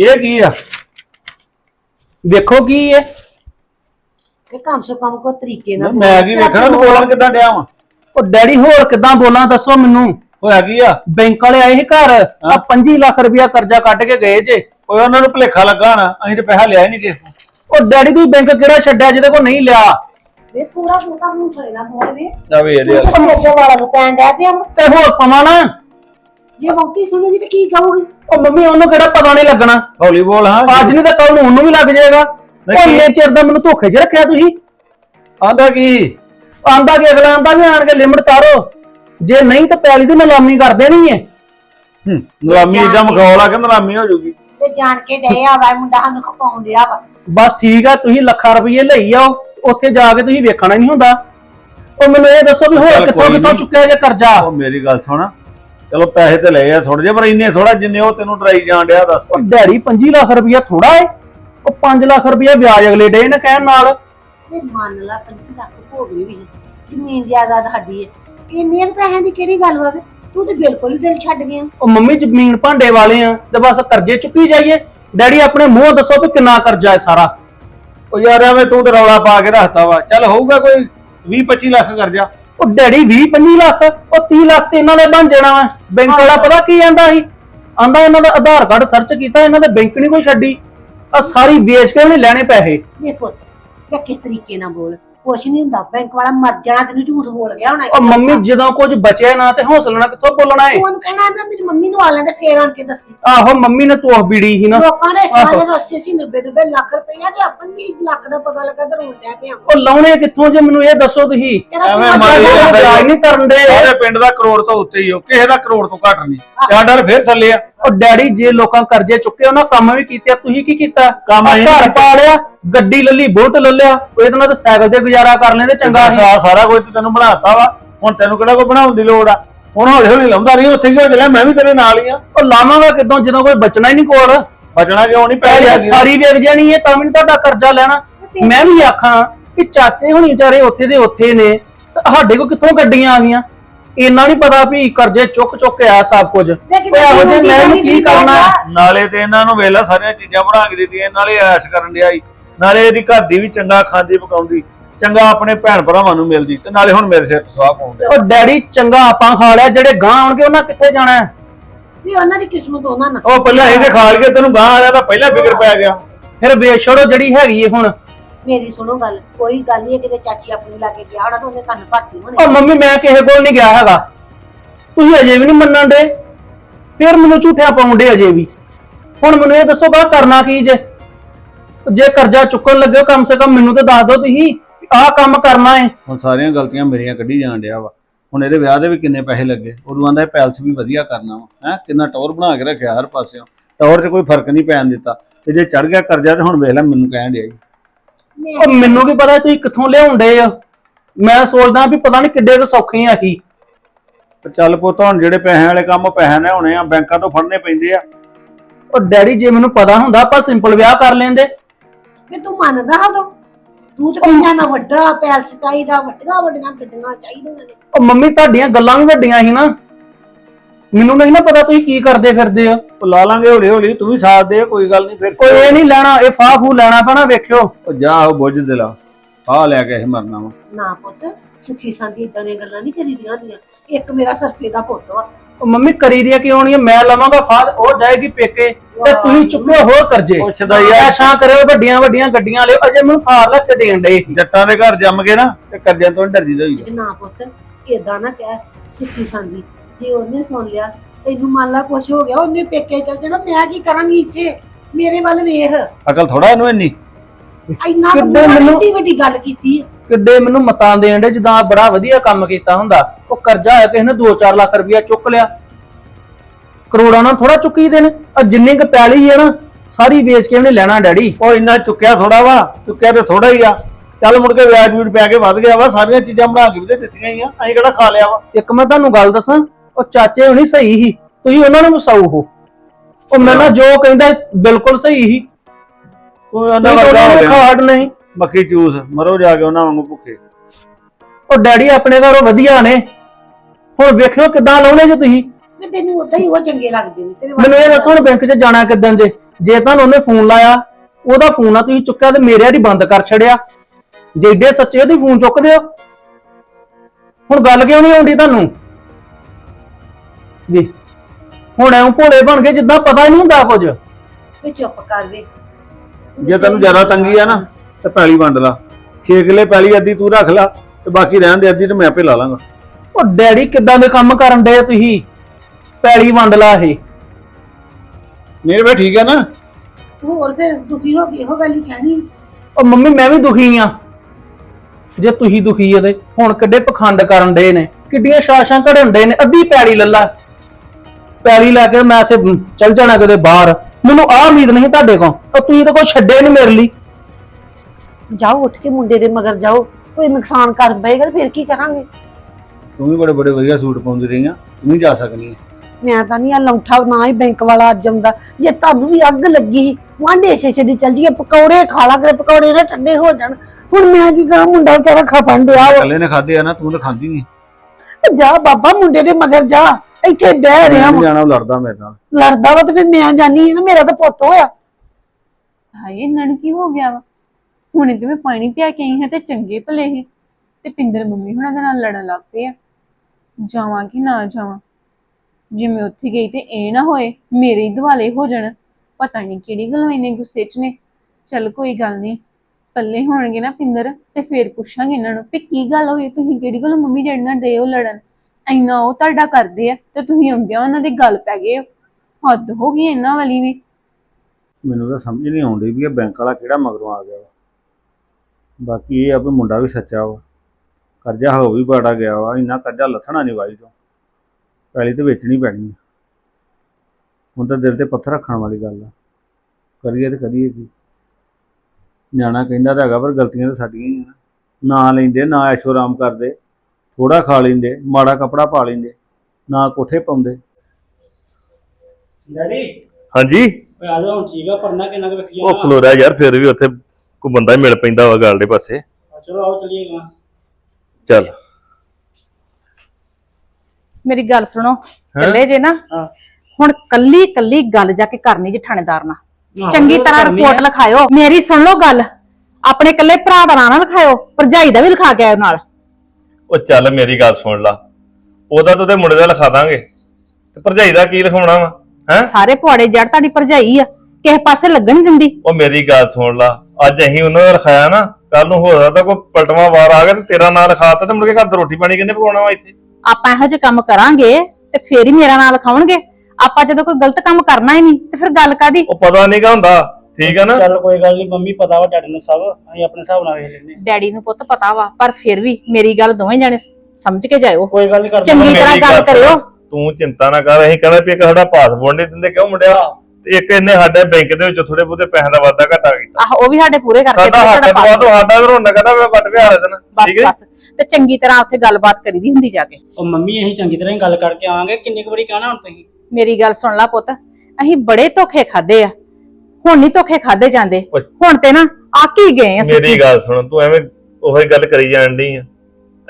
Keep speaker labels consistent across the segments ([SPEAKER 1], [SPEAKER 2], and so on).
[SPEAKER 1] ਇਹ ਕੀ ਆ?
[SPEAKER 2] ਵੇਖੋ ਕੀ ਹੈ
[SPEAKER 3] ਇਹ ਕੰਮ ਸੋ ਕੰਮ ਕੋ ਤਰੀਕੇ ਨਾਲ
[SPEAKER 1] ਮੈਂ ਕੀ ਵੇਖਣਾ? ਤੂੰ ਬੋਲਣ ਕਿੱਦਾਂ ਡਿਆ ਵਾ?
[SPEAKER 2] ਉਹ ਡੈਡੀ ਹੋਰ ਕਿਦਾਂ ਬੋਲਾਂ ਦੱਸੋ ਮੈਨੂੰ।
[SPEAKER 1] ਹੋਇਆ ਕੀ ਆ?
[SPEAKER 2] ਬੈਂਕ ਵਾਲੇ ਆਏ ਸੀ ਘਰ ਆ 25 ਲੱਖ ਰੁਪਇਆ ਕਰਜ਼ਾ ਕੱਢ ਕੇ ਗਏ ਜੇ।
[SPEAKER 1] ਓਏ ਉਹਨਾਂ ਨੂੰ ਭੁਲੇਖਾ ਲੱਗਾ ਨਾ ਅਸੀਂ ਤੇ ਪੈਸਾ ਲਿਆ ਹੀ ਨਹੀਂ ਕਿਸੇ ਤੋਂ।
[SPEAKER 2] ਉਹ ਡੈਡੀ ਤੁਸੀਂ ਬੈਂਕ ਕਿਹੜਾ ਛੱਡਿਆ ਜਿਹਦੇ ਕੋਲ ਨਹੀਂ ਲਿਆ?
[SPEAKER 3] ਵੇ ਥੋੜਾ ਬਹੁਤਾ ਮੂੰਹ ਸੜੇ ਨਾ ਬੋਲ ਵੇ।
[SPEAKER 1] ਜਾ ਵੇ
[SPEAKER 3] ਤੂੰ ਮੋਚੇ ਵਾਲਾ ਨੂੰ ਪੈਣ ਡਿਆ ਵਾ।
[SPEAKER 2] ਤੇ ਹੋਰ ਪਵਾਂ ਨਾ।
[SPEAKER 3] ਜੇ ਵੋਟੀ ਸੁਣੂਗੀ ਤੇ ਕੀ ਕਹੂਗੀ?
[SPEAKER 2] ਉਹ ਮੰਮੀ ਉਹਨੂੰ ਕਿਹੜਾ ਪਤਾ ਨਹੀਂ ਲੱਗਣਾ?
[SPEAKER 1] ਹੌਲੀ ਬੋਲ ਹਾਂ।
[SPEAKER 2] ਅੱਜ ਨਹੀਂ ਤਾਂ ਕੱਲ ਨੂੰ ਉਹਨੂੰ ਵੀ ਲੱਗ ਜਾਏਗਾ।
[SPEAKER 1] ਨਹੀਂ।
[SPEAKER 2] ਉਹ ਇੰਨੇ ਚਿਰ ਦਾ ਮੈਨੂੰ ਧੋਖੇ 'ਚ ਰੱਖਿਆ ਤੁਸੀਂ?
[SPEAKER 1] ਆਂਦਾ ਕੀ?
[SPEAKER 2] ਆਂਦਾ ਕਿ ਅਗਲਾ ਆਂਦਾ ਵੀ ਆਣ ਕੇ ਲਿਮਟ ਤਾਰੋ। ਜੇ ਨਹੀਂ ਤਾਂ ਪੈਲੀ ਦੀ ਨਿਲਾਮੀ ਕਰ ਦੇਣੀ ਹੈ
[SPEAKER 1] ਹੂੰ, ਨਿਲਾਮੀ ਇਦਾਂ ਮਖੌਲ ਆ ਕਿ ਨਿਲਾਮੀ ਹੋ ਜੂਗੀ
[SPEAKER 3] ਤੇ ਜਾਣ ਕੇ ਡਏ ਆ ਵਾ ਮੁੰਡਾ ਸਾਨੂੰ ਖਪਾਉਣ ਡਿਆ ਵਾ।
[SPEAKER 2] ਬਸ ਠੀਕ ਆ ਤੁਸੀਂ ਲੱਖਾਂ ਰੁਪਏ ਲਈ ਆਓ। ਉੱਥੇ ਜਾ ਕੇ ਤੁਸੀਂ ਵੇਖਣਾ ਨਹੀਂ ਹੁੰਦਾ। ਉਹ ਮੈਨੂੰ ਇਹ ਦੱਸੋ ਵੀ ਹੋਰ ਕਿੱਥੋਂ ਕਿੱਥੋਂ। ਚੁੱਕਿਆ ਜੇ ਕਰਜ਼ਾ?
[SPEAKER 1] ਉਹ ਮੇਰੀ ਗੱਲ ਸੁਣ। ਚਲੋ ਪੈਸੇ ਤੇ ਲਏ ਆ ਥੋੜੇ ਜਿਹੇ ਪਰ ਇੰਨੇ ਥੋੜਾ ਜਿੰਨੇ ਉਹ ਤੈਨੂੰ ਡਰਾਈ ਜਾਣ ਡਿਆ ਦੱਸ।
[SPEAKER 2] ਉਹ ਡੈਡੀ 5 ਲੱਖ ਰੁਪਇਆ ਥੋੜਾ ਏ ਉਹ 5 ਲੱਖ ਰੁਪਇਆ ਵਿਆਜ ਅਗਲੇ ਡੇ ਨੇ ਕਹਿਣ ਨਾਲ।
[SPEAKER 3] ਤੇ ਮੰਨ ਲਾ 25 ਲੱਖ ਭੋਗਵੀ ਵੀ ਜ਼ਮੀਨ ਜਾਇਦਾਦ ਸਾਡੀ ਹੈ ਇੰਨੇ ਕੁ ਪੈਸਿਆਂ ਦੀ ਕਿਹੜੀ ਗੱਲ ਵਾ ਵੇ? ਤੂੰ ਤੇ ਬਿਲਕੁਲ ਹੀ ਦਿਲ ਛੱਡ ਗਿਆ।
[SPEAKER 2] ਉਹ ਮੰਮੀ ਜ਼ਮੀਨ ਭਾਂਡੇ ਵਾਲੇ ਆ ਤੇ ਬਸ ਕਰਜ਼ੇ ਚੁੱਕੀ ਜਾਈਏ। ਡੈਡੀ ਆਪਣੇ ਮੂੰਹ ਦੱਸੋ ਵੀ ਕਿੰਨਾ ਕਰਜ਼ਾ ਹੈ ਸਾਰਾ।
[SPEAKER 1] ਉਹ ਯਾਰ ਐਵੇਂ ਤੂੰ ਤੇ ਰੌਲਾ ਪਾ ਕੇ ਰੱਖਤਾ ਵਾ। ਚੱਲ ਹੋਊਗਾ ਕੋਈ 20 25 ਲੱਖ ਕਰਜਾ।
[SPEAKER 2] ਉਹ ਡੈਡੀ 20 25 ਲੱਖ ਉਹ 30 ਲੱਖ ਤੇ ਇਹਨਾਂ ਦੇ ਬਣ ਜਾਣਾ ਵਾ। ਬੈਂਕ ਵਾਲਾ ਪਤਾ ਕੀ ਕਹਿੰਦਾ ਸੀ? ਆਂਦਾ ਇਹਨਾਂ ਦਾ ਆਧਾਰ ਕਾਰਡ ਸਰਚ ਕੀਤਾ ਇਹਨਾਂ ਦੇ ਬੈਂਕ ਨਹੀਂ ਕੋਈ ਛੱਡੀ। ਆ ਸਾਰੀ ਵੇਚ ਕੇ ਉਹਨੇ ਲੈਣੇ ਪੈਸੇ।
[SPEAKER 3] ਵੇ ਪੁੱਤ ਵੇ ਕਿਸ ਤਰੀਕੇ ਨਾਲ ਬੋਲ। ਕੁਛ ਨਹੀਂ ਹੁੰਦਾ ਬੈਂਕ ਵਾਲਾ ਮਰ ਜਾਣਾ ਤੈਨੂੰ ਝੂਠ ਬੋਲ ਗਿਆ ਹੋਣਾ
[SPEAKER 2] ਉਹ ਮੰਮੀ ਜਦੋਂ ਕੁਝ ਬਚਿਆ ਨਾ ਤੇ ਹੌਸਲਾ ਕਿੱਥੋਂ ਬੋਲਣਾ ਏ?
[SPEAKER 3] ਤੂੰ ਉਹਨੂੰ ਕਹਿਣਾ ਨਾ ਮੇਰੀ ਮੰਮੀ ਨੂੰ ਆ ਲੈਂਦੇ ਫੇਰ ਆਣ ਕੇ ਦੱਸੀ।
[SPEAKER 2] ਆਹੋ ਮੰਮੀ ਨੇ ਤੋਹ ਬੀੜੀ ਸੀ ਨਾ।
[SPEAKER 3] ਲੋਕਾਂ ਦੇ
[SPEAKER 2] ਆਹੋ।
[SPEAKER 3] ਸਾਰੇ ਰੋਸੇ ਸੀ 90 90 ਲੱਖ ਰੁਪਈਆ ਤੇ ਆਪਾਂ ਨੂੰ ਲੱਖ ਦਾ ਪਤਾ ਲੱਗਾ ਤੇ ਰੋਣ ਡਿਆ ਪਿਆ
[SPEAKER 2] ਉਹ ਲਾਉਣੇ ਕਿੱਥੋਂ ਜੇ ਮੈਨੂੰ ਇਹ ਦੱਸੋ ਤੁਸੀਂ?
[SPEAKER 3] ਤੇਰਾ
[SPEAKER 1] ਐਵੇਂ ਮਾਰੀ
[SPEAKER 3] ਜਾਂਦਾ
[SPEAKER 2] ਨਹੀਂ ਕਰਨ ਦੇ।
[SPEAKER 1] ਸਾਰੇ ਪਿੰਡ ਦਾ ਕਰੋੜ ਤੋਂ ਉੱਤੇ ਹੀ ਹੋ ਕਿਸੇ ਦਾ ਕਰੋੜ ਤੋਂ ਘੱਟ ਨਹੀਂ। ਚਾਡਰ ਫੇਰ ਥੱਲੇ ਆ।
[SPEAKER 2] ਉਹ ਡੈਡੀ ਜੇ ਲੋਕਾਂ ਕਰਜ਼ੇ ਚੁੱਕੇ ਉਹਨਾਂ ਕੰਮ ਵੀ ਕੀਤੇ ਆ, ਤੁਸੀਂ ਕੀ ਕੀਤਾ?
[SPEAKER 1] ਕੰਮ
[SPEAKER 2] ਆਹ ਘਰ ਪਾ ਲਿਆ ਗੱਡੀ ਲੱਲੀ ਬੁਲਟ ਲੈ ਲਿਆ ਉਹ ਇਹਦੇ ਨਾਲ ਤਾਂ ਸਾਈਕਲ ਤੇ ਗੁਜ਼ਾਰਾ ਕਰ ਲੈਂਦੇ ਚੰਗਾ ਸੀ
[SPEAKER 1] ਸਾਰਾ ਸਾਰਾ ਕੁਝ ਤੇ ਤੈਨੂੰ ਬਣਾਤਾ ਵਾ ਹੁਣ ਤੈਨੂੰ ਕਿਹੜਾ ਕੋਈ ਬਣਾਉਣ ਦੀ ਲੋੜ ਆ? ਹੁਣ ਹੌਲੀ ਹੌਲੀ ਲਾਉਂਦਾ ਰਹੀ ਉੱਥੇ ਕਿਉਂ ਚੱਲਿਆ? ਮੈਂ ਵੀ ਤੇਰੇ ਨਾਲ ਹੀ ਆ।
[SPEAKER 2] ਉਹ ਲਾਵਾਂਗਾ ਕਿਦੋਂ ਜਦੋਂ ਕੋਈ ਬਚਣਾ ਹੀ ਨਹੀਂ ਕੋਲ।
[SPEAKER 1] ਬਚਣਾ ਕਿਉਂ ਨਹੀਂ? ਪੈ ਗਿਆ
[SPEAKER 2] ਸਾਰੀ ਵਿਕ ਜਾਣੀ ਹੈ ਤਾਂ ਵੀ ਨੀ ਤੁਹਾਡਾ ਕਰਜ਼ਾ ਲੈਣਾ। ਮੈਂ ਵੀ ਆਖਾਂ ਕਿ ਚਾਚੇ ਹੁਣੀ ਵਿਚਾਰੇ ਉੱਥੇ ਦੇ ਉੱਥੇ ਨੇ ਤੇ ਸਾਡੇ ਕੋ ਕਿੱਥੋਂ ਗੱਡੀਆਂ ਆ ਗਈਆਂ? ਇੰਨਾ ਨਹੀਂ ਪਤਾ ਵੀ ਕਰਜ਼ੇ ਚੁੱਕ ਚੁੱਕ ਕੇ ਆ ਸਭ ਕੁਝ।
[SPEAKER 3] ਮੈਂ ਕਿਤੇ
[SPEAKER 2] ਓਏ ਇਹੋ ਜਿਹੇ ਮੈਂ ਵੀ ਕੀ ਕਰਨਾ?
[SPEAKER 1] ਨਾਲੇ ਤੇ ਇਹਨਾਂ ਨੂੰ ਵੇਲਾ ਸਾਰੀਆਂ ਚੀਜ਼ਾਂ ਬਣਾ ਕੇ ਦਿੱਤੀਆਂ ਨਾਲੇ ਐਸ਼ ਕਰਨ ਡਿਆ ਈ ਨਾਲੇ ਇਹਦੀ ਘਰ ਦੀ ਵੀ ਚੰਗਾ ਖਾਂਦੀ ਪਕਾਉਂਦੀ ਚੰਗਾ ਆਪਣੇ ਭੈਣ ਭਰਾਵਾਂ ਨੂੰ ਮਿਲਦੀ ਤੇ ਨਾਲੇ ਹੁਣ ਮੇਰੇ ਸਿਰ ਤੇ ਸਵਾਹ ਪਾਉਂਦੇ
[SPEAKER 2] ਉਹ ਡੈਡੀ ਚੰਗਾ ਆਪਾਂ ਖਾ ਲਿਆ ਜਿਹੜੇ ਗਾਂ ਆਉਣਗੇ ਉਹਨਾਂ ਕਿੱਥੇ ਜਾਣਾ ਹੈ?
[SPEAKER 3] ਵੀ ਉਹਨਾਂ ਦੀ ਕਿਸਮਤ ਉਹਨਾਂ ਨਾਲ।
[SPEAKER 1] ਉਹ ਪਹਿਲਾਂ ਇਹਦੇ ਖਾਲ ਕੇ ਤੈਨੂੰ ਗਾਂ ਆ ਜਾਂਦਾ ਪਹਿਲਾਂ ਫਿਕਰ ਪੈ ਗਿਆ।
[SPEAKER 2] ਫਿਰ ਛੋੜੋ ਜਿਹੜੀ ਹੈਗੀ ਏ ਹੁਣ
[SPEAKER 3] ਮੇਰੀ ਸੁਣੋ ਗੱਲ ਕੋਈ ਗੱਲ ਨਹੀਂ ਕਿਤੇ ਚਾਚੀ ਆਪਣੀ ਲਾਗੇ ਗਿਆ ਹੋਣਾ ਤਾਂ ਉਹਨੇ ਕੰਨ ਭਰਤੀ ਹੋਣੇ।
[SPEAKER 2] ਉਹ ਮੰਮੀ ਮੈਂ ਕਿਸੇ ਕੋਲ ਨਹੀਂ ਗਿਆ ਹੈਗਾ। ਤੁਸੀਂ ਅਜੇ ਵੀ ਨਹੀਂ ਮੰਨਣ ਦੇ। ਫਿਰ ਮੈਨੂੰ ਝੂਠਿਆ ਪਾਉਂਦੇ ਅਜੇ ਵੀ। ਹੁਣ ਮੈਨੂੰ ਇਹ ਦੱਸੋ ਬਾ ਕਰਨਾ ਕੀ ਜੇ? ਜੇ ਕਰਜ਼ਾ ਚੁੱਕਣ ਲੱਗੇ ਹੋ, ਕਮ ਸੇ ਕਮ ਮੈਨੂੰ ਤਾਂ ਦੱਸ ਦਿਓ ਤੁਸੀਂ ਆਹ ਕੰਮ ਕਰਨਾ ਹੈ
[SPEAKER 1] ਹੁਣ ਸਾਰੀਆਂ ਗਲਤੀਆਂ ਮੇਰੀਆਂ ਕੱਢੀ ਜਾਣ ਡਿਆ ਵਾ। ਹੁਣ ਇਹਦੇ ਵਿਆਹ ਦੇ ਵੀ ਕਿੰਨੇ ਪੈਸੇ ਲੱਗੇ? ਉਦੋਂ ਆਂਦਾ ਪੈਲਸ ਵੀ ਵਧੀਆ ਕਰਨਾ ਵਾ। ਹੈ ਕਿੰਨਾ ਟੌਰ ਬਣਾ ਕੇ ਰੱਖਿਆ ਹਰ ਪਾਸਿਓਂ। ਟੌਰ 'ਚ ਕੋਈ ਫ਼ਰਕ ਨਹੀਂ ਪੈਣ ਦਿੱਤਾ। ਤੇ ਜੇ ਚੜ ਗਿਆ ਕਰਜ਼ਾ ਤੇ ਹੁਣ ਵੇਖ ਲੈ ਮੈਨੂੰ ਕਹਿਣ ਡਿਆ ਜੀ
[SPEAKER 2] ਉਹ ਮੈਨੂੰ ਕੀ ਪਤਾ ਤੁਸੀਂ ਕਿੱਥੋਂ ਲਿਆਉਂਦੇ ਆ? ਮੈਂ ਸੋਚਦਾ ਵੀ ਪਤਾ ਨਹੀਂ ਕਿੱਡੇ ਕੁ ਸੌਖੇ ਆ ਕੀ।
[SPEAKER 1] ਤੇ ਚੱਲ ਪੁੱਤ ਹੁਣ ਜਿਹੜੇ ਪੈਸਿਆਂ ਵਾਲੇ ਕੰਮ ਉਹ ਪੈਸਿਆਂ ਨੇ ਹੋਣੇ ਆ ਬੈਂਕਾਂ ਤੋਂ ਫੜਨੇ ਪੈਂਦੇ ਆ।
[SPEAKER 2] ਉਹ ਡੈਡੀ ਜੇ ਮੈਨੂੰ ਪਤਾ ਹੁੰਦਾ ਆਪਾਂ ਸਿੰਪਲ ਵਿਆਹ ਕਰ ਲੈਂਦੇ।
[SPEAKER 3] ਵੀ ਤੂੰ ਮੰਨਦਾ ਉਦੋਂ? ਤੂੰ ਤਾਂ ਕਹਿੰਦਾ ਨਾ ਵੱਡਾ ਪੈਲਸ ਚਾਹੀਦਾ ਵੱਡੀਆਂ ਵੱਡੀਆਂ ਗੱਡੀਆਂ ਚਾਹੀਦੀਆਂ ਨੇ।
[SPEAKER 2] ਉਹ ਮੰਮੀ ਤੁਹਾਡੀਆਂ ਗੱਲਾਂ ਵੀ ਵੱਡੀਆਂ ਸੀ ਨਾ। ਮੈਨੂੰ ਨਹੀਂ ਨਾ ਪਤਾ ਤੁਸੀਂ ਕੀ ਕਰਦੇ ਫਿਰਦੇ ਹੋ।
[SPEAKER 1] ਉਹ ਲਾ ਲਾਂਗੇ ਹੌਲੀ ਹੌਲੀ ਤੂੰ ਵੀ ਸਾਥ ਦੇ ਕੋਈ ਗੱਲ ਨਹੀਂ ਫਿਰ
[SPEAKER 2] ਕੋਈ ਇਹ ਨਹੀਂ ਲੈਣਾ ਇਹ ਫਾਹ ਫੂ ਲੈਣਾ ਪੈਣਾ ਵੇਖਿਓ।
[SPEAKER 1] ਉਹ ਜਾ ਉਹ ਬੁੱਝ ਦਿਲਾ। ਆ ਲੈ ਕੇ ਇਹ ਮਰਨਾ ਵਾ।
[SPEAKER 3] ਨਾ ਪੁੱਤ ਸੁਖੀ ਸੰਦੀ ਇਦਾਂ ਦੀਆਂ ਗੱਲਾਂ ਨਹੀਂ ਕਰੀਦੀਆਂ ਹੁੰਦੀਆਂ। ਇੱਕ ਮੇਰਾ ਸਰਫੇ ਦਾ ਪੁੱਤ ਵਾ।
[SPEAKER 2] ਉਹ ਮੰਮੀ ਕਰੀ ਦੀਆਂ ਕਿਉਂ ਨਹੀਂ ਮੈਂ ਲਵਾਂਗਾ ਫਾਦ ਉਹ ਜਾਏਗੀ ਪੇਕੇ ਤੇ ਤੁਸੀਂ ਚੁੱਕਿਓ ਹੋਰ ਕਰਜੇ।
[SPEAKER 1] ਸ਼ਦਾਈਆ
[SPEAKER 2] ਐਸ਼ਾਂ ਕਰਿਓ ਵੱਡੀਆਂ ਵੱਡੀਆਂ ਗੱਡੀਆਂ ਲਿਓ ਅਜੇ ਮੈਨੂੰ ਫਾਰ ਲੈ ਕੇ ਦੇਣ ਦੇ
[SPEAKER 1] ਜੱਟਾਂ ਦੇ ਘਰ ਜੰਮ ਕੇ ਨਾ ਤੇ ਕਰਜ਼ਿਆਂ ਤੋਂ ਨੀ ਡਰਦੀ ਹੋਈ
[SPEAKER 3] ਨਾ ਪੁੱਤ ਏਦਾਂ ਨਾ ਕਹਿ ਸੁਖੀ ਸੰਦੀ। ਜੇ ਉਹਨੇ ਸੁਣ ਲਿਆ ਤੈਨੂੰ ਮੰਨ ਲਾ ਕੁਛ ਹੋ ਗਿਆ ਉਹਨੇ ਪੇਕੇ ਚੱਲ ਜਾਣਾ ਮੈਂ ਕੀ ਕਰਾਂਗੀ ਇੱਥੇ? ਮੇਰੇ ਵੱਲ ਵੇਖ।
[SPEAKER 1] ਅਕਲ ਥੋੜਾ ਇਹਨੂੰ ਇੰਨੀ?
[SPEAKER 3] ਇੰਨਾ
[SPEAKER 2] ਕਿੱਡੇ
[SPEAKER 3] ਵੱਡੀ
[SPEAKER 2] ਮੈਨੂੰ-
[SPEAKER 3] ਵੱਡੀ ਵੱਡੀ ਗੱਲ ਕੀਤੀ।
[SPEAKER 2] ਕਿੱਡੇ ਮੈਨੂੰ ਮਤਾਂ ਦੇਣ ਦੇ ਜਿੱਦਾਂ ਬੜਾ ਵਧੀਆ ਕੰਮ ਕੀਤਾ ਹੁੰਦਾ। ਉਹ ਕਰਜ਼ਾ ਹੈ ਕਿਸੇ ਨੇ 2-4 ਲੱਖ ਰੁਪਇਆ ਚੁੱਕ ਲਿਆ। ਕਰੋੜਾਂ ਨਾਲ ਥੋੜਾ ਚੁੱਕੀ ਦੇ ਨੇ ਆ ਜਿੰਨੀ ਕੁ ਪੈਲੀ ਹੈ ਨਾ ਸਾਰੀ ਵੇਚ ਕੇ ਉਹਨੇ ਲੈਣਾ ਡੈਡੀ।
[SPEAKER 1] ਉਹ ਇੰਨਾ ਚੁੱਕਿਆ ਥੋੜਾ ਵਾ ਚੁੱਕਿਆ ਤੇ ਥੋੜਾ ਹੀ ਆ। ਚੱਲ ਮੁੜ ਕੇ ਵਿਆਜ ਵਿਊਜ ਪੈ ਕੇ ਵੱਧ ਗਿਆ ਵਾ ਸਾਰੀਆਂ ਚੀਜ਼ਾਂ ਬਣਾ ਕੇ ਵੀ ਤੇ ਦਿੱਤੀਆਂ ਹੀ ਆ ਅਸੀਂ ਕਿਹੜਾ ਖਾ ਲਿਆ ਵਾ।
[SPEAKER 2] ਇੱਕ ਮੈਂ ਤੁਹਾਨੂੰ ਗੱਲ ਦੱਸਾਂ ਉਹ ਚਾਚੇ ਹੁਣੀ ਸਹੀ ਸੀ ਤੁਸੀਂ ਉਹਨਾਂ ਨੂੰ ਵਸਾਓ ਹੋ ਉਹ ਮੈਂ ਨਾ ਜੋ ਕਹਿੰਦਾ ਬਿਲਕੁਲ ਸਹੀ ਸੀ।
[SPEAKER 1] ਤੂੰ ਉਹਨਾਂ
[SPEAKER 2] ਨਹੀਂ ਤਾਂ
[SPEAKER 1] ਵਰਗਾ
[SPEAKER 2] ਉਹਨਾਂ
[SPEAKER 1] ਹੋ
[SPEAKER 2] ਨੇ
[SPEAKER 1] ਗਿਆ।
[SPEAKER 2] ਖਾੜ ਨਹੀਂ।
[SPEAKER 1] ਮੱਖੀ ਚੂਸ ਮਰੋ ਜਾ ਕੇ ਉਹਨਾਂ ਵਾਂਗੂ ਭੁੱਖੇ।
[SPEAKER 2] ਉਹ ਡੈਡੀ ਆਪਣੇ ਘਰੋਂ ਵਧੀਆ ਨੇ। ਹੁਣ ਵੇਖਿਓ ਕਿੱਦਾਂ ਲਾਉਣੇ ਜੇ ਤੁਸੀਂ।
[SPEAKER 3] ਮੈਂ ਤੈਨੂੰ ਉਦਾਂ ਹੀ ਉਹ ਚੰਗੇ ਲੱਗਦੇ ਨੇ ਤੇਰੇ
[SPEAKER 2] ਮੈਨੂੰ ਇਹ ਦੱਸੋ ਹੁਣ ਬੈਂਕ 'ਚ ਜਾਣਾ ਕਿੱਦਾਂ ਜੇ। ਜੇ ਤੁਹਾਨੂੰ ਉਹਨੇ ਫੋਨ ਲਾਇਆ ਉਹਦਾ ਫੋਨ ਆ ਤੁਸੀਂ ਚੁੱਕਿਆ ਤੇ ਮੇਰੇ ਹਰੀ ਬੰਦ ਕਰ ਛੜਿਆ ਜੇ ਏਡੇ ਸੱਚੇ ਤੁਸੀਂ ਫੋਨ ਚੁੱਕਦੇ ਹੋ। ਹੁਣ ਗੱਲ ਕਿਉਂ ਨਹੀਂ ਆਉਂਦੀ ਤੁਹਾਨੂੰ? ਵੀ ਹੁਣ ਐਂ ਭੋਲੇ ਬਣ ਗਏ ਜਿੱਦਾਂ ਪਤਾ ਹੀ ਨਹੀਂ ਹੁੰਦਾ ਕੁਝ।
[SPEAKER 3] ਵੀ ਚੁੱਪ ਕਰ ਵੇ
[SPEAKER 1] ਜੇ ਤੈਨੂੰ ਜ਼ਿਆਦਾ ਤੰਗੀ ਆ ਨਾ ਤੇ ਪੈਲੀ ਵੰਡ ਲਾ। ਛੇ ਕਿੱਲੇ ਪੈਲੀ ਅੱਧੀ ਤੂੰ ਰੱਖ ਲਾ ਤੇ ਬਾਕੀ ਰਹਿਣ ਦੇ ਅੱਧੀ ਤੇ ਮੈਂ ਆਪੇ ਲਾ ਲਾਂਗਾ।
[SPEAKER 2] ਉਹ ਡੈਡੀ ਕਿੱਦਾਂ ਦੇ ਕੰਮ ਕਰਨ ਦੇ ਤੁਸੀਂ? ਪੈਲੀ ਵੰਡ ਲਾ ਇਹ।
[SPEAKER 1] ਮੇਰੇ ਵੇ ਠੀਕ ਹੈ ਨਾ।
[SPEAKER 3] ਹੋਰ ਫਿਰ ਦੁਖੀ ਹੋ ਗਈ ਇਹੋ ਗੱਲ ਹੀ ਕਹਿਣੀ।
[SPEAKER 2] ਉਹ ਮੰਮੀ ਮੈਂ ਵੀ ਦੁਖੀ ਆ। ਜੇ ਤੁਸੀਂ ਦੁਖੀ ਆ ਤੇ ਹੁਣ ਕਿੱਡੇ ਪਖੰਡ ਕਰਨ ਦੇ ਨੇ। ਕਿੱਡੀਆਂ ਸ਼ਾਸ਼ਾਂ ਘੜਨ ਦੇ ਨੇ। ਅੱਧੀ ਪੈੜੀ ਲੱਲਾ। ਪੈੜੀ ਲੈ ਕੇ ਮੈਂ ਇੱਥੇ ਚੱਲ ਜਾਣਾ ਕਿਤੇ ਬਾਹਰ। ਮੈਨੂੰ ਆਹ ਉਮੀਦ ਨਹੀਂ ਤੁਹਾਡੇ ਕੋਲ। ਉਹ ਤੁਸੀਂ ਤਾਂ ਕੋਈ ਛੱਡੇ ਨਹੀਂ ਮੇਰੇ ਲਈ।
[SPEAKER 3] ਜਾਓ ਉੱਠ ਕੇ ਮੁੰਡੇ ਦੇ ਮਗਰ ਜਾਓ। ਕੋਈ ਨੁਕਸਾਨ ਕਰ ਪਏਗਾ ਫਿਰ ਕੀ ਕਰਾਂਗੇ?
[SPEAKER 1] ਤੂੰ ਵੀ ਬੜੇ ਬੜੇ ਵਧੀਆ ਸੂਟ ਪਾਉਂਦੀ ਰਹੀ ਆ। ਤੂੰ ਵੀ ਜਾ ਸਕਦੀ ਹੈ
[SPEAKER 3] ਮੈਂ ਤਾਂ ਨਹੀਂ ਆ ਲੌਂਠਾ ਨਾ ਹੀ ਬੈਂਕ ਵਾਲਾ ਅੱਜ ਆਉਂਦਾ। ਜੇ ਤੁਹਾਨੂੰ ਵੀ ਅੱਗ ਲੱਗੀ ਸੀ ਵਾਂਡੇ ਛੇਛੇ ਦੀ ਚੱਲ ਜੀਏ ਪਕੌੜੇ ਖਾ ਲਾ ਕੇ ਪਕੌੜੇ ਨਾ ਠੰਡੇ ਹੋ ਜਾਣ। ਹੁਣ ਮੈਂ ਕੀ ਕਰਾਂ ਮੁੰਡਾ ਵਿਚਾਰਾ ਖਪਣ ਡਿਆ ਵਾ।
[SPEAKER 1] ਇਕੱਲੇ ਨੇ ਖਾਦੇ ਆ ਨਾ ਤੂੰ ਤਾਂ ਖਾਂਦੀ ਨਹੀਂ
[SPEAKER 3] ਜਾ ਬਾਬਾ ਮੁੰਡੇ ਦੇ ਮਗਰ ਜਾ। ਇੱਥੇ ਬਹਿ ਰਿਹਾ
[SPEAKER 1] ਮੈਂ
[SPEAKER 3] ਵਾਂ।
[SPEAKER 1] ਜਾਣਾ ਉਹ ਲੜਦਾ ਮੇਰੇ ਨਾਲ।
[SPEAKER 3] ਲੜਦਾ ਵਾ ਤੇ ਫਿਰ ਮੈਂ ਜਾਨੀ ਨਾ ਮੇਰਾ ਤਾਂ ਪੁੱਤ ਹੋਇਆ।
[SPEAKER 4] ਹਾਏ ਇਹਨਾਂ ਨੂੰ ਕੀ ਹੋ ਗਿਆ ਵਾ? ਹੁਣੇ ਤੇ ਮੈਂ ਪਾਣੀ ਪਿਆ ਕੇ ਆਈ ਹਾਂ ਤੇ ਚੰਗੇ ਭਲੇ ਹੀ। ਤੇ ਪਿੰਦਰ ਮੰਮੀ ਹੁਣਾਂ ਦੇ ਨਾਲ ਲੜਨ ਲੱਗ ਪਏ ਆ। ਜਾਵਾਂ ਕਿ ਨਾ ਜਾਵਾਂ? ਜੇ ਮੈਂ ਉੱਥੇ ਗਈ ਤੇ ਇਹ ਨਾ ਹੋਏ ਮੇਰੇ ਹੀ ਦਿਵਾਲੇ ਹੋ ਜਾਣ। ਪਤਾ ਨਹੀਂ ਕਿਹੜੀ ਗੱਲੋਂ ਇੰਨੇ ਗੁੱਸੇ 'ਚ ਨੇ। ਚੱਲ ਕੋਈ ਗੱਲ ਨਹੀਂ ਪੱਲੇ ਹੋਣਗੇ ਨਾ ਪਿੰਦਰ ਤੇ ਫੇਰ ਪੁੱਛਾਂਗੇ ਇਹਨਾਂ ਨੂੰ ਵੀ ਕੀ ਗੱਲ ਹੋਈ ਤੁਸੀਂ ਕਿਹੜੀ ਗੱਲ ਮੰਮੀ ਡੈਡੀ ਨਾਲ ਦੇ ਹੋ ਲੜਨ? ਇੰਨਾ ਉਹ ਤੁਹਾਡਾ ਕਰਦੇ ਆ ਤੇ ਤੁਸੀਂ ਆਉਂਦਿਆਂ ਉਹਨਾਂ ਦੀ ਗੱਲ ਪੈ ਗਏ ਹੋ। ਹੱਦ ਹੋ ਗਈ ਇਹਨਾਂ ਵਾਲੀ ਵੀ।
[SPEAKER 1] ਮੈਨੂੰ ਤਾਂ ਸਮਝ ਨਹੀਂ ਆਉਂਦੀ ਵੀ ਇਹ ਬੈਂਕ ਵਾਲਾ ਕਿਹੜਾ ਮਗਰੋਂ ਆ ਗਿਆ ਵਾ। ਬਾਕੀ ਇਹ ਆ ਵੀ ਮੁੰਡਾ ਵੀ ਸੱਚਾ ਵਾ। ਕਰਜ਼ਾ ਹੋ ਵੀ ਬੜਾ ਗਿਆ ਵਾ, ਇੰਨਾ ਕਰਜ਼ਾ ਲੱਥਣਾ ਨਹੀਂ ਵਾਈ ਚੋਂ। ਪਹਿਲੀ ਤੇ ਵੇਚਣੀ ਪੈਣੀ ਆ। ਹੁਣ ਤਾਂ ਦਿਲ ਤੇ ਪੱਥਰ ਰੱਖਣ ਵਾਲੀ ਗੱਲ ਆ। ਕਰੀਏ ਤੇ ਕਰੀਏ ਕੀ। ਨਿਆਣਾ ਕਹਿੰਦਾ ਤਾਂ ਹੈਗਾ, ਪਰ ਗਲਤੀਆਂ ਤਾਂ ਸਾਡੀਆਂ ਹੀ ਆ ਨਾ। ਨਾ ਲੈਂਦੇ, ਨਾ ਐਸ਼ੋ ਆਰਾਮ ਕਰਦੇ। ਥੋੜਾ ਖਾ ਲੈਂਦੇ ਮਾੜਾ ਕੱਪੜਾ ਪਾ ਲੈਂਦੇ ਨਾ ਕੋਠੇ ਪਾਉਂਦੇ।
[SPEAKER 5] ਡੈਡੀ?
[SPEAKER 6] ਹਾਂਜੀ?
[SPEAKER 5] ਓਏ ਆ ਜਾ ਹੁਣ ਠੀਕ ਆ ਪਰਨਾ ਕਿੰਨਾ ਕੁ ਵੇਖੀ
[SPEAKER 6] ਉਹ ਖਲੋਰਾ ਯਾਰ ਫਿਰ ਵੀ ਉੱਥੇ ਕੋਈ ਬੰਦਾ ਹੀ ਮਿਲ ਪੈਂਦਾ ਵਾ ਗੱਲ ਦੇ ਪਾਸੇ।
[SPEAKER 5] ਚਲੋ ਆਓ ਚਲੀਏ ਗਾ।
[SPEAKER 6] ਚੱਲ।
[SPEAKER 7] ਮੇਰੀ ਗੱਲ ਸੁਣੋ ਚੱਲੇ ਜੇ ਨਾ
[SPEAKER 5] ਹਾਂ।
[SPEAKER 7] ਹੁਣ ਕੱਲੀ ਕੱਲੀ ਗੱਲ ਜਾ ਕੇ ਕਰਨੀ ਜੇ ਥਾਣੇਦਾਰ ਨਾਲ।
[SPEAKER 5] ਆਹੋ,
[SPEAKER 7] ਚੰਗੀ
[SPEAKER 5] ਉਹ
[SPEAKER 7] ਤਰ੍ਹਾਂ
[SPEAKER 5] ਕਰਨੀ
[SPEAKER 7] ਰਿਪੋਰਟ। ਲਿਖਾਇਓ। ਮੇਰੀ ਸੁਣ ਲਓ ਗੱਲ ਆਪਣੇ ਕੱਲੇ ਭਰਾ ਦਾ ਨਾਂ ਨਾ ਲਿਖਾਇਓ ਭਰਜਾਈ ਦਾ ਵੀ ਲਿਖਾ ਕੇ ਆਇਓ ਨਾਲ।
[SPEAKER 6] ਉਹ ਚੱਲ ਮੇਰੀ ਗੱਲ ਸੁਣ ਲਾ। ਉਹਦਾ ਤਾਂ ਉਹਦੇ ਮੁੰਡੇ ਦਾ ਲਿਖਾ ਦਾਂਗੇ। ਤੇ ਭਰਜਾਈ ਦਾ ਕੀ ਲਿਖਾਉਣਾ ਵਾ? ਹੈ?
[SPEAKER 7] ਸਾਰੇ ਪੁਆੜੇ ਜੜ ਤੁਹਾਡੀ ਭਰਜਾਈ ਆ। ਕਿਸੇ ਪਾਸੇ ਲੱਗਣ ਨਹੀਂ ਦਿੰਦੀ।
[SPEAKER 6] ਉਹ ਮੇਰੀ ਗੱਲ ਸੁਣ ਲਾ। ਅੱਜ ਅਸੀਂ ਉਹਨਾਂ ਦਾ ਲਿਖਾਇਆ ਨਾ ਕੱਲ ਨੂੰ ਹੋ ਸਕਦਾ ਕੋਈ ਪਲਟਵਾ ਵਾਰ ਆ ਗਿਆ ਤੇ ਤੇਰਾ ਨਾਂ ਲਿਖਾਤਾ ਤੇ ਮੁੜ ਕੇ ਘਰ ਦਾ ਰੋਟੀ ਪਾਣੀ ਕਿੰਨੇ ਪਕਾਉਣਾ ਵਾ ਇੱਥੇ?
[SPEAKER 7] ਆਪਾਂ ਇਹੋ ਜਿਹੇ ਕੰਮ ਕਰਾਂਗੇ ਤੇ ਫੇਰ ਹੀ ਮੇਰਾ ਨਾਂ ਲਿਖਾਉਣਗੇ। ਆਪਾਂ ਜਦੋਂ ਕੋਈ ਗਲਤ ਕੰਮ ਕਰਨਾ ਹੀ ਨਹੀਂ ਤੇ ਫਿਰ ਗੱਲ ਕਾਦੀ
[SPEAKER 6] ਉਹ ਪਤਾ ਨਹੀਂਗਾ ਹੁੰਦਾ। ਠੀਕ ਆ ਨਾ?
[SPEAKER 5] ਚੱਲ ਕੋਈ ਗੱਲ ਨਹੀਂ ਮੰਮੀ ਪਤਾ ਵਾ ਡੈਡੀ ਨੂੰ ਸਭ ਅਸੀਂ ਆਪਣੇ ਹਿਸਾਬ ਨਾਲ ਵੇਖ ਲੈਨੇ
[SPEAKER 7] ਡੈਡੀ ਨੂੰ ਪੁੱਤ ਪਤਾ ਵਾ ਪਰ ਫਿਰ ਵੀ ਮੇਰੀ ਗੱਲ ਦੋਵੇਂ ਜਾਣੇ ਸਮਝ ਕੇ ਜਾਇਓ।
[SPEAKER 5] ਕੋਈ ਗੱਲ ਨਹੀਂ ਕਰਦੇ
[SPEAKER 7] ਚੰਗੀ ਤਰ੍ਹਾਂ
[SPEAKER 6] ਮੇਰੀ
[SPEAKER 7] ਗੱਲ ਕਰਿਓ।
[SPEAKER 6] ਤੂੰ ਚਿੰਤਾ ਨਾ ਕਰ ਅਸੀਂ ਕਹਿੰਦਾ ਵੀ ਇੱਕ ਸਾਡਾ ਪਾਸਪੋਰਟ ਨਹੀਂ ਦਿੰਦੇ ਕਿਉਂ ਮੁੰਡਿਆ? ਤੇ ਇੱਕ ਇਹਨੇ ਸਾਡੇ ਬੈਂਕ ਦੇ ਵਿੱਚ ਥੋੜੇ ਬਹੁਤੇ ਪੈਸੇ ਦਾ ਵਾਧਾ ਘਾਟਾ ਕੀਤਾ।
[SPEAKER 7] ਆਹ ਉਹ ਵੀ ਸਾਡੇ ਪੂਰੇ ਕਰਕੇ
[SPEAKER 6] ਸਾਡਾ
[SPEAKER 7] ਦਿਓ, ਤੁਹਾਡਾ
[SPEAKER 6] ਦਵਾ ਦੋ ਸਾਡਾ ਘਰੋਂ ਨਗਦਾ ਮੈਂ ਵੱਟ ਵਿਹਾਰ ਦੇਣਾ
[SPEAKER 7] ਬਸ
[SPEAKER 6] ਠੀਕ ਹੈ?
[SPEAKER 7] ਬਸ। ਤੇ ਚੰਗੀ ਤਰ੍ਹਾਂ ਉੱਥੇ ਗੱਲਬਾਤ ਕਰੀਦੀ ਹੁੰਦੀ ਜਾ ਕੇ।
[SPEAKER 5] ਉਹ ਮੰਮੀ ਅਸੀਂ ਚੰਗੀ ਤਰ੍ਹਾਂ ਹੀ ਗੱਲ ਕਰਕੇ ਆਵਾਂਗੇ ਕਿੰਨੀ ਕੁ ਵਾਰੀ ਕਹਿਣਾ ਹੁਣ ਤੁਸੀਂ?
[SPEAKER 7] ਮੇਰੀ ਗੱਲ ਸੁਣ ਲੈ ਪੁੱਤ ਅਸੀਂ ਬੜੇ ਧੋਖੇ ਖਾਦੇ ਆ। ਹੁਣ ਨਹੀਂ ਧੋਖੇ ਖਾਦੇ ਜਾਂਦੇ।
[SPEAKER 6] ਓਏ।
[SPEAKER 7] ਹੁਣ ਤੇ ਨਾ ਆਕ ਹੀ ਗਏ ਆ
[SPEAKER 6] ਮੇਰੀ ਗੱਲ ਸੁਣ ਤੂੰ ਐਵੇਂ ਉਹੀ ਗੱਲ ਕਰੀ ਜਾਣ ਡਈ ਆ।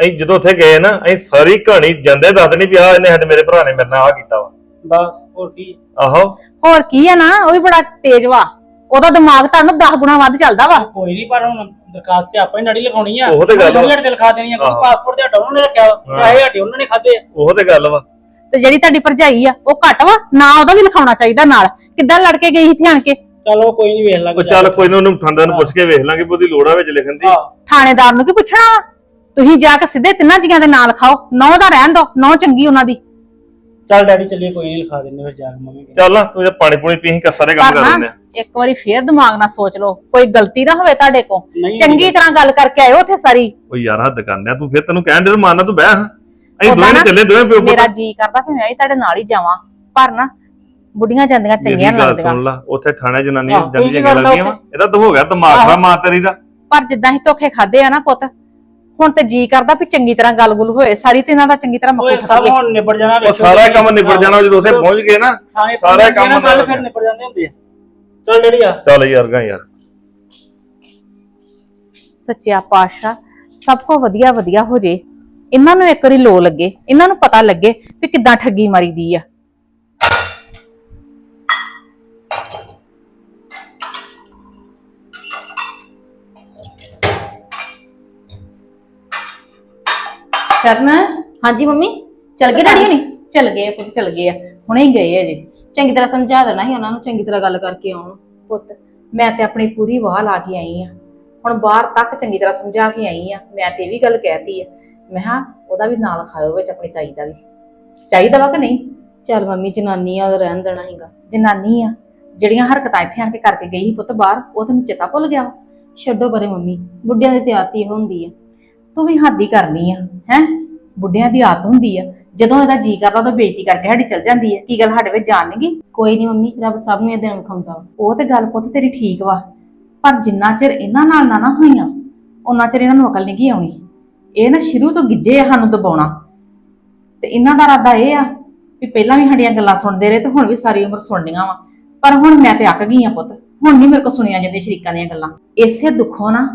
[SPEAKER 6] ਅਸੀਂ ਜਦੋਂ ਉੱਥੇ ਗਏ ਨਾ ਅਸੀਂ ਸਾਰੀ ਕਹਾਣੀ ਜਾਂਦੇ ਦੱਸ ਨਹੀਂ ਪਿਆ ਇਹਨੇ ਸਾਡੇ ਮੇਰੇ ਭਰਾ ਨੇ ਮੇਰੇ ਨਾਲ ਆ ਕੀਤਾ ਵਾ।
[SPEAKER 5] ਬਸ ਹੋਰ ਕੀ?
[SPEAKER 6] ਆਹੋ।
[SPEAKER 7] ਹੋਰ ਕੀ ਆ ਨਾ ਉਹ ਵੀ ਬੜਾ ਤੇਜ਼ ਵਾ। ਉਹਦਾ ਦਿਮਾਗ ਤੁਹਾਨੂੰ 10 ਗੁਣਾ ਵੱਧ ਚੱਲਦਾ ਵਾ।
[SPEAKER 5] ਕੋਈ ਨਹੀਂ ਪਰ ਹੁਣ ਦਰਖਾਸਤ ਤੇ ਆਪਾਂ ਹੀ ਨੜੀ ਲਿਖਾਉਣੀ ਆ।
[SPEAKER 6] ਉਹ ਤੇ ਗੱਲ ਵਾ।
[SPEAKER 5] ਜਿਹੜੇ ਤੇ ਲਿਖਾ ਦੇਣੀ ਆ
[SPEAKER 6] ਆਹੋ।
[SPEAKER 5] ਕਿਉਂਕਿ ਪਾਸਪੋਰਟ ਤੇ ਹਟਾਉਣ ਨੇ ਰੱਖਿਆ ਵਾ।
[SPEAKER 6] ਹਾਂ।
[SPEAKER 5] ਪੈਸੇ ਹਟੇ ਉਹਨਾਂ ਨੇ ਖਾਦੇ ਆ
[SPEAKER 6] ਉਹ ਤੇ ਗੱਲ ਵਾ।
[SPEAKER 7] ਤੇ ਜਿਹੜੀ ਤੁਹਾਡੀ ਭਰਜਾਈ ਆ ਉਹ ਘੱਟ ਵਾ। ਨਾ ਉਹਦਾ ਵੀ ਲਿਖਾਉਣਾ ਚਾਹੀਦਾ ਨਾਲ। ਕਿੱਦਾਂ ਲੜ ਕੇ ਗਈ ਸੀ ਆਣ ਕੇ?
[SPEAKER 5] ਚਲੋ ਕੋਈ ਨਹੀਂ ਵੇਖ
[SPEAKER 6] ਉਹ
[SPEAKER 5] ਲਾਂਗੇ
[SPEAKER 6] ਚੱਲ ਕੋਈ ਨਾ ਉਹਨੂੰ ਠੰਡਾ ਨੂੰ ਪੁੱਛ ਕੇ ਵੇਖ ਲਾਂਗੇ ਵੀ ਉਹਦੀ ਲੋੜ ਵਿੱਚ ਲਿਖਣ ਦੀ।
[SPEAKER 5] ਹਾਂ।
[SPEAKER 7] ਥਾਣੇਦਾਰ ਨੂੰ ਕੀ ਪੁੱਛਣਾ ਵਾ। ਤੁਸੀਂ ਜਾ ਕੇ ਸਿੱਧੇ ਤਿੰਨਾਂ ਜੀਆਂ ਦੇ ਨਾਂ ਲਿਖਾਓ ਨੌ ਦਾ ਰਹਿਣ ਦੋ ਨੌ ਚੰਗੀ ਉਹਨਾਂ ਦੀ।
[SPEAKER 5] ਚੱਲ ਡੈਡੀ ਚੱਲੀਏ ਕੋਈ ਨਹੀਂ ਲਿਖਾ ਦਿੰਦੇ ਫਿਰ ਜਾ ਕੇ ਮੰਮੀ।
[SPEAKER 6] ਚੱਲ ਨਾ ਤੂੰ ਜੇ ਪਾਣੀ ਪੂਣੀ ਪੀ ਅਸੀਂ ਸਾਰੇ ਕੰਮ ਕਰ ਲੈਂਦੇ ਆ।
[SPEAKER 7] ਇੱਕ ਵਾਰੀ ਫੇਰ ਦਿਮਾਗ ਨਾਲ ਸੋਚ ਲਓ। ਕੋਈ ਗਲਤੀ ਨਾ ਹੋਵੇ ਤੁਹਾਡੇ ਕੋਲ।
[SPEAKER 5] ਨਹੀਂ
[SPEAKER 7] ਚੰਗੀ ਤਰ੍ਹਾਂ ਗੱਲ ਕਰਕੇ ਆਇਓ ਉੱਥੇ ਸਾਰੀ।
[SPEAKER 6] ਉਹ ਯਾਰ ਹੱਦ ਕਰਨਿਆ ਤੂੰ ਫਿਰ ਤੈਨੂੰ ਕਹਿਣ ਦੇ ਮਾਰਨਾ ਤੂੰ ਬਹਿ। ਹਾਂ ਅਸੀਂ
[SPEAKER 7] ਉਹਦਾ
[SPEAKER 6] ਦੋਵੇਂ ਨੇ
[SPEAKER 7] ਨਾ
[SPEAKER 6] ਚੱਲੇ ਦੋਵੇਂ ਪਿਓ
[SPEAKER 7] ਮੇਰਾ
[SPEAKER 6] ਪੁੱਤ
[SPEAKER 7] ਜੀ ਕਰਦਾ ਫਿਰ ਮੈਂ ਵੀ ਤੁਹਾਡੇ ਨਾਲ ਹੀ ਜਾਵਾਂ। ਪਰ ਨਾ ਬੁੱਢੀਆਂ ਜਾਂਦੀਆਂ ਚੰਗੀਆਂ
[SPEAKER 6] ਮੇਰੀ ਗੱਲ
[SPEAKER 7] ਲੱਗਦੀਆਂ।
[SPEAKER 6] ਸੁਣ ਲਾ ਉੱਥੇ ਥਾਣੇ ਜਨਾਨੀਆਂ
[SPEAKER 5] ਆਹ, ਨੀ ਕਰਦਾ
[SPEAKER 6] ਲੱਗਦੀਆਂ ਵਾ ਇਹਦਾ ਤਾਂ ਹੋ ਗਿਆ ਦਿਮਾਗ। ਖਰਾਬ ਮਾਂ ਤੇਰੀ ਦਾ।
[SPEAKER 7] ਪਰ ਜਿੱਦਾਂ ਹੀ ਧੋਖੇ ਖਾਦੇ ਆ ਨਾ ਪੁੱਤ ਹੁਣ ਤੇ ਜੀ ਕਰਦਾ ਵੀ ਚੰਗੀ ਤਰ੍ਹਾਂ ਗੱਲ-ਗੁਲ ਹੋਏ। ਸਾਰੀ ਤੇ ਇਹਨਾਂ ਦਾ ਚੰਗੀ ਤਰ੍ਹਾਂ
[SPEAKER 5] ਓਏ
[SPEAKER 7] ਮੱਕੂ
[SPEAKER 5] ਸਭ
[SPEAKER 7] ਖੱਟੀਏ
[SPEAKER 5] ਹੁਣ ਨਿਬੜ ਜਾਣਾ
[SPEAKER 6] ਉਹ
[SPEAKER 5] ਵੇਖੋ
[SPEAKER 6] ਸਾਰਾ। ਕੰਮ ਨਿਬੜ ਜਾਣਾ ਜਦੋਂ ਉੱਥੇ ਪਹੁੰਚ ਗਏ ਨਾ
[SPEAKER 5] ਹਾਂ, ਇਹ
[SPEAKER 6] ਸਾਰਾ ਕੰਮ
[SPEAKER 5] ਗਏ ਨਾ, ਗੱਲ
[SPEAKER 6] ਨਾਲ
[SPEAKER 5] ਫਿਰ ਨਿਬੜ ਜਾਂਦੇ ਹੁੰਦੇ ਆ। ਚੱਲ ਆ।
[SPEAKER 6] ਚੱਲ ਯਾਰ ਗਾ ਯਾਰ।
[SPEAKER 7] ਸੱਚਿਆ ਪਾਤਸ਼ਾਹ ਸਭ ਕੋ ਵਧੀਆ ਵਧੀਆ ਹੋ ਜੇ। ਇਹਨਾਂ ਨੂੰ ਇੱਕ ਵਾਰੀ ਲੋ ਲੱਗੇ ਇਹਨਾਂ ਨੂੰ ਪਤਾ ਲੱਗੇ ਵੀ ਕਿੱਦਾਂ ਠੱਗੀ ਮਾਰੀਦੀ ਆ। ਸ਼ਰਨ
[SPEAKER 8] ਹਾਂਜੀ ਮੰਮੀ ਚਲ ਗਏ ਡੈਡੀ ਹੁਣੀ?
[SPEAKER 7] ਚਲ ਗਏ ਆ, ਪੁੱਤ ਚਲ ਗਏ ਆ। ਹੁਣੇ ਹੀ ਗਏ ਅਜੇ
[SPEAKER 8] ਚੰਗੀ ਤਰ੍ਹਾਂ ਸਮਝਾ ਦੇਣਾ ਸੀ ਉਹਨਾਂ ਨੂੰ ਚੰਗੀ ਤਰ੍ਹਾਂ ਗੱਲ ਕਰਕੇ ਆਉਣ।
[SPEAKER 7] ਪੁੱਤ ਮੈਂ ਤੇ ਆਪਣੀ ਪੂਰੀ ਵਾਹ ਲਾ ਕੇ ਆਈ ਆ। ਹੁਣ ਬਾਹਰ ਤੱਕ ਚੰਗੀ ਤਰ੍ਹਾਂ ਸਮਝਾ ਕੇ ਆਈ ਆ। ਮੈਂ ਤੇ ਇਹ ਵੀ ਗੱਲ ਕਹਿਤੀ ਆ। ਮੈਂ ਹਾਂ ਉਹਦਾ ਵੀ ਨਾਲ ਖਾਇਓ ਵਿੱਚ ਆਪਣੀ ਤਾਈ ਦਾ ਵੀ। ਚਾਹੀਦਾ ਵਾ ਕਿ ਨਹੀਂ?
[SPEAKER 8] ਚੱਲ ਮੰਮੀ ਜਨਾਨੀ ਆ ਉਹ ਰਹਿਣ ਦੇਣਾ ਸੀਗਾ।
[SPEAKER 7] ਜਨਾਨੀ ਆ। ਜਿਹੜੀਆਂ ਹਰਕਤਾਂ ਇੱਥੇ ਆਣ ਕੇ ਕਰਕੇ ਗਈ ਸੀ ਪੁੱਤ ਬਾਹਰ ਉਹ ਤੈਨੂੰ ਚੇਤਾ ਭੁੱਲ ਗਿਆ ਵਾ?
[SPEAKER 8] ਛੱਡੋ ਪਰੇ ਮੰਮੀ ਬੁੱਢਿਆਂ ਦੀ ਤਿਆਤੀ ਹੁੰਦੀ ਆ।
[SPEAKER 7] ਤੂੰ ਵੀ ਹੱਦ ਹੀ ਕਰਨੀ ਆ ਹੈ? ਬੁੱਢਿਆਂ ਦੀ ਆਦਤ ਹੁੰਦੀ ਆ। ਜਦੋਂ ਇਹਦਾ ਜੀ ਕਰਦਾ ਉਹਦਾ ਬੇਇੱਜ਼ਤੀ ਕਰਕੇ ਸਾਡੀ ਚੱਲ ਜਾਂਦੀ ਆ। ਕੀ ਗੱਲ ਸਾਡੇ ਵਿੱਚ ਜਾਣ ਨੀ ਗੀ
[SPEAKER 8] ਕੋਈ ਨਹੀਂ ਮੰਮੀ ਰੱਬ ਸਭ ਨੂੰ ਇਹ ਦਿਨ ਵਿਖਾਉਂਦਾ। ਵਾ।
[SPEAKER 7] ਉਹ ਤੇ ਗੱਲ ਪੁੱਤ ਤੇਰੀ ਠੀਕ ਵਾ ਪਰ ਜਿੰਨਾ ਚਿਰ ਇਹਨਾਂ ਨਾਲ ਨਾ ਨਾ ਹੋਈਆਂ ਉਹਨਾਂ ਚਿਰ ਇਹਨਾਂ ਨੂੰ ਅਕਲ ਨਹੀਂ ਗੀ ਆਉਣੀ। ਇਹ ਨਾ ਸ਼ੁਰੂ ਤੋਂ ਗਿੱਜੇ ਆ ਸਾਨੂੰ ਦਬਾਉਣਾ। ਤੇ ਇਹਨਾਂ ਦਾ ਇਰਾਦਾ ਇਹ ਆ ਵੀ ਪਹਿਲਾਂ ਵੀ ਸਾਡੀਆਂ ਗੱਲਾਂ ਸੁਣਦੇ ਰਹੇ ਤੇ ਹੁਣ ਵੀ ਸਾਰੀ ਉਮਰ ਸੁਣਨੀਆਂ ਵਾ। ਪਰ ਹੁਣ ਮੈਂ ਤੇ ਅੱਕ ਗਈ ਆ ਪੁੱਤ। ਹੁਣ ਨਹੀਂ ਮੇਰੇ ਕੋ ਸੁਣੀਆਂ ਜਾਂਦੀਆਂ ਸ਼ਰੀਕਾਂ ਦੀਆਂ ਗੱਲਾਂ। ਇਸੇ ਦੁੱਖੋਂ ਨਾ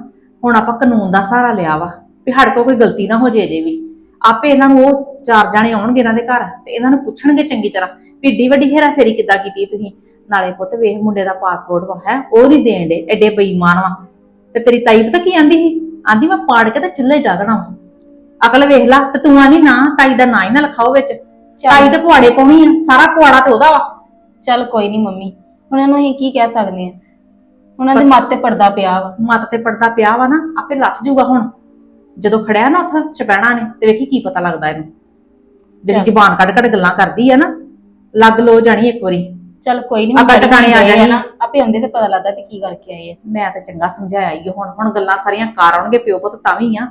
[SPEAKER 7] ਹੁਣ ਆਪਾਂ ਕਾਨੂੰਨ ਦਾ ਸਹਾਰਾ ਲਿਆ ਵਾ। ਵੀ ਸਾਡੇ ਕੋਲ ਕੋਈ ਗਲਤੀ ਨਾ ਹੋ ਜੇ ਜੇ ਵੀ। ਆਪੇ ਇਹਨਾਂ ਨੂੰ ਉਹ ਚਾਰ ਜਾਣੇ ਆਉਣਗੇ ਇਹਨਾਂ ਦੇ ਘਰ ਤੇ ਇਹਨਾਂ ਨੂੰ ਪੁੱਛਣਗੇ ਚੰਗੀ ਤਰ੍ਹਾਂ ਵੀ ਏਡੀ ਵੱਡੀ ਹੇਰਾਫੇਰੀ ਕਿੱਦਾਂ ਕੀਤੀ ਤੁਸੀਂ? ਨਾਲੇ ਪੁੱਤ ਵੇਖ ਮੁੰਡੇ ਦਾ ਪਾਸਪੋਰਟ ਵਾ ਹੈ ਉਹ ਨਹੀਂ ਦੇਣ ਦੇ ਐਡੇ ਬੇਈਮਾਨ ਵਾ। ਤੇ ਤੇਰੀ ਤਾਈ ਪਤਾ ਕੀ ਆਂਦੀ ਸੀ? ਆਂਦੀ ਮੈਂ ਪਾੜ ਕੇ ਤੇ ਚੁੱਲ੍ਹੇ ਡਾ ਦੇਣਾ ਵਾ। ਅਕਲ ਵੇਖ ਲਾ ਤੇ ਤੂੰ ਆਂਦੀ ਨਾ ਤਾਈ ਦਾ ਨਾਂ ਹੀ ਨਾ ਲਿਖਾਓ ਵਿੱਚ। ਤਾਈ ਤੇ ਪੁਆੜੇ ਪਾਉਣੀ ਆ ਸਾਰਾ ਪੁਆੜਾ ਤੇ ਉਹਦਾ ਵਾ।
[SPEAKER 8] ਚੱਲ ਕੋਈ ਨਹੀਂ ਮੰਮੀ ਹੁਣ ਇਹਨੂੰ ਅਸੀਂ ਕੀ ਕਹਿ ਸਕਦੇ ਆ? ਉਹਨਾਂ ਦੇ ਮੱਤ ਤੇ ਪਰਦਾ ਪਿਆ ਵਾ।
[SPEAKER 7] ਮੱਤ ਤੇ ਪੜਦਾ ਪਿਆ ਵਾ ਨਾ ਆਪੇ ਲੱਥ ਜੂਗਾ ਹੁਣ। ਜਦੋਂ ਖੜਿਆ ਨਾ ਉੱਥੇ ਛਪੈਣਾ ਨੇ ਤੇ ਵੇਖੀ ਕੀ ਪਤਾ ਲੱਗਦਾ ਇਹਨੂੰ। ਜਿਹੜੀ
[SPEAKER 8] ਚੱਲ।
[SPEAKER 7] ਜ਼ਬਾਨ ਕੱਢ ਕੱਢ ਗੱਲਾਂ ਕਰਦੀ ਆ ਨਾ ਲੱਗ ਲੋ ਜਾਣੀ ਇੱਕ ਵਾਰੀ।
[SPEAKER 8] ਚੱਲ ਕੋਈ ਨਹੀਂ
[SPEAKER 7] ਅੱਗਾ ਟਿਕਾਣੇ ਆ ਜਾਣੀ। ਆ।
[SPEAKER 8] ਆਪੇ ਆਉਂਦੇ ਤੇ ਪਤਾ ਲੱਗਦਾ ਵੀ ਕੀ ਕਰਕੇ ਆਏ ਆ।
[SPEAKER 7] ਮੈਂ ਤਾਂ ਚੰਗਾ ਸਮਝਾਇਆ ਹੀ ਹੁਣ ਹੁਣ ਗੱਲਾਂ ਸਾਰੀਆਂ ਕਾਰ ਆਉਣਗੇ ਪਿਓ ਪੁੱਤ ਤਾਂ ਵੀ ਆ।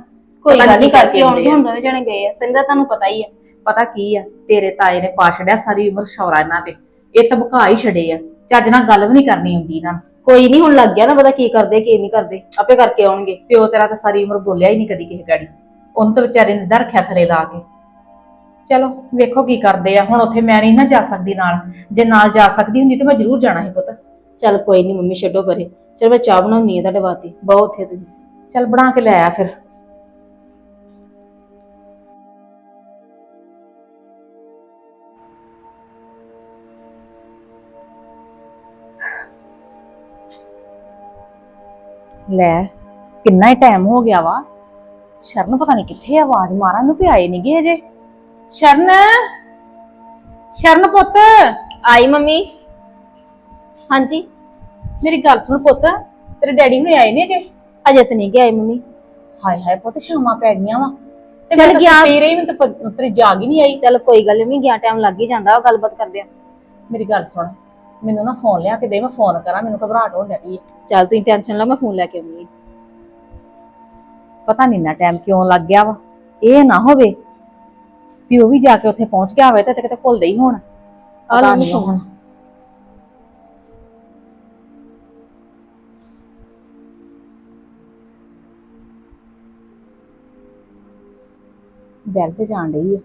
[SPEAKER 8] ਕੋਈ
[SPEAKER 7] ਪਤਾ
[SPEAKER 8] ਗੱਲ
[SPEAKER 7] ਨੀ
[SPEAKER 8] ਨਹੀਂ ਕਰਕੇ
[SPEAKER 7] ਕੀ
[SPEAKER 8] ਆਉਣਗੇ
[SPEAKER 7] ਕਰਦੇ ਆ।
[SPEAKER 8] ਹੁਣ ਦੋਵੇਂ ਜਣੇ ਗਏ ਆ। ਸਿੰਦਾ ਤੁਹਾਨੂੰ ਪਤਾ ਹੀ ਆ।
[SPEAKER 7] ਪਤਾ ਕੀ ਆ ਤੇਰੇ ਤਾਏ ਨੇ ਪਾ ਛੜਿਆ ਸਾਰੀ ਉਮਰ ਸ਼ੌਰਾ ਇਹਨਾਂ ਤੇ। ਇਹ ਤਾਂ ਭੁਕਾ ਹੀ ਛੜੇ ਆ। ਚੱਜ ਨਾਲ ਗੱਲ ਵੀ ਨਹੀਂ ਕਰਨੀ ਹੁੰਦੀ ਇਹਨਾਂ ਨੂੰ।
[SPEAKER 8] ਕੋਈ ਨਹੀਂ ਹੁਣ ਲੱਗ ਗਿਆ ਨਾ ਪਤਾ ਕੀ ਕਰਦੇ ਕੀ ਨਹੀਂ ਕਰਦੇ। ਆਪੇ ਕਰਕੇ ਆਉਣਗੇ।
[SPEAKER 7] ਪਿਓ ਤੇਰਾ ਤਾਂ ਸਾਰੀ ਉਮਰ ਬੋਲਿਆ ਹੀ ਨਹੀਂ ਕਦੀ ਕਿਸੇ ਗਾੜੀ ਉਹਨੂੰ ਤਾਂ ਵਿਚਾਰੇ ਨੇ ਦਰ ਰੱਖਿਆ ਥਲੇ ਲਾ ਕੇ। ਚਲੋ ਵੇਖੋ ਕੀ ਕਰਦੇ ਆ। ਹੁਣ ਉੱਥੇ ਮੈਂ ਨਹੀਂ ਨਾ ਜਾ ਸਕਦੀ ਨਾਲ। ਜੇ ਨਾਲ ਜਾ ਸਕਦੀ ਹੁੰਦੀ ਤਾਂ ਮੈਂ ਜ਼ਰੂਰ ਜਾਣਾ ਸੀ ਪੁੱਤ।
[SPEAKER 8] ਚੱਲ ਕੋਈ ਨਹੀਂ ਮੰਮੀ ਛੱਡੋ ਪਰੇ। ਚਲ ਮੈਂ ਚਾਹ ਬਣਾਉਣੀ ਆ ਤੁਹਾਡੇ ਵਾਸਤੇ। ਬਹੁਤ ਉੱਥੇ ਤੁਸੀਂ।
[SPEAKER 7] ਚੱਲ ਬਣਾ ਕੇ ਲੈ ਆ ਫਿਰ। ਲੈ ਕਿੰਨਾ ਹੀ ਟਾਈਮ ਹੋ ਗਿਆ ਵਾ। ਸ਼ਰਨ ਪਤਾ ਨਹੀਂ ਕਿੱਥੇ ਆਵਾਜ਼ ਮਾਰਾਂ ਨੂੰ ਵੀ ਆਏ ਨਹੀਂਗੇ ਅਜੇ ਸ਼ਰਨ! ਸ਼ਰਨ ਪੁੱਤ!
[SPEAKER 8] ਆਈ ਮੰਮੀ। ਹਾਂਜੀ।
[SPEAKER 7] ਮੇਰੀ ਗੱਲ ਸੁਣ ਪੁੱਤ ਤੇਰੇ ਡੈਡੀ ਹੁਣੇ ਆਏ ਨੇ ਅਜੇ
[SPEAKER 8] ਅਜੇ ਤਾਂ ਨਹੀਂ ਗਏ ਮੰਮੀ।
[SPEAKER 7] ਹਾਏ ਹਾਏ ਪੁੱਤ ਸ਼ਾਮਾਂ ਪੈ ਗਈਆਂ ਵਾ।
[SPEAKER 8] ਚੱਲ ਗਿਆ।
[SPEAKER 7] ਸੁੱਤੀ ਰਹੀ ਮੈਨੂੰ ਤਾਂ ਤੇਰੀ ਜਾਗ ਹੀ ਨਹੀਂ ਆਈ।
[SPEAKER 8] ਚੱਲ ਕੋਈ ਗੱਲ ਨਹੀਂ ਗਿਆ ਟਾਈਮ ਲੱਗ ਹੀ ਜਾਂਦਾ ਉਹ ਗੱਲਬਾਤ ਕਰਦੇ ਆ।
[SPEAKER 7] ਮੇਰੀ ਗੱਲ ਸੁਣ। ਮੈਨੂੰ ਨਾ ਫੋਨ ਲਿਆ ਕੇ ਦੇ ਮੈਂ ਫੋਨ ਕਰਾਂ ਮੈਨੂੰ ਘਬਰਾਹਟ ਹੋਣ ਲੱਗੀ
[SPEAKER 8] ਚੱਲ ਤੁਸੀਂ ਟੈਨਸ਼ਨ ਲਓ ਮੈਂ ਫੋਨ ਲੈ ਕੇ ਆਉਂਦੀ ਹਾਂ
[SPEAKER 7] ਪਤਾ ਨਹੀਂ ਨਾ ਟਾਈਮ ਕਿਉਂ ਲੱਗ ਗਿਆ ਵਾ। ਇਹ ਨਾ ਹੋਵੇ ਵੀ ਉਹ ਵੀ ਜਾ ਕੇ ਉੱਥੇ ਪਹੁੰਚ ਗਿਆ ਹੋਵੇ ਤੇ ਕਿਤੇ ਭੁੱਲਦੇ ਹੀ ਹੋਣ।
[SPEAKER 8] ਆ
[SPEAKER 7] ਪਤਾ
[SPEAKER 8] ਲਓ
[SPEAKER 7] ਨੀ
[SPEAKER 8] ਫੋਨ
[SPEAKER 7] ਹੁਣ। ਬੈਲ ਤੇ ਜਾਣ ਰਹੀ ਹੈ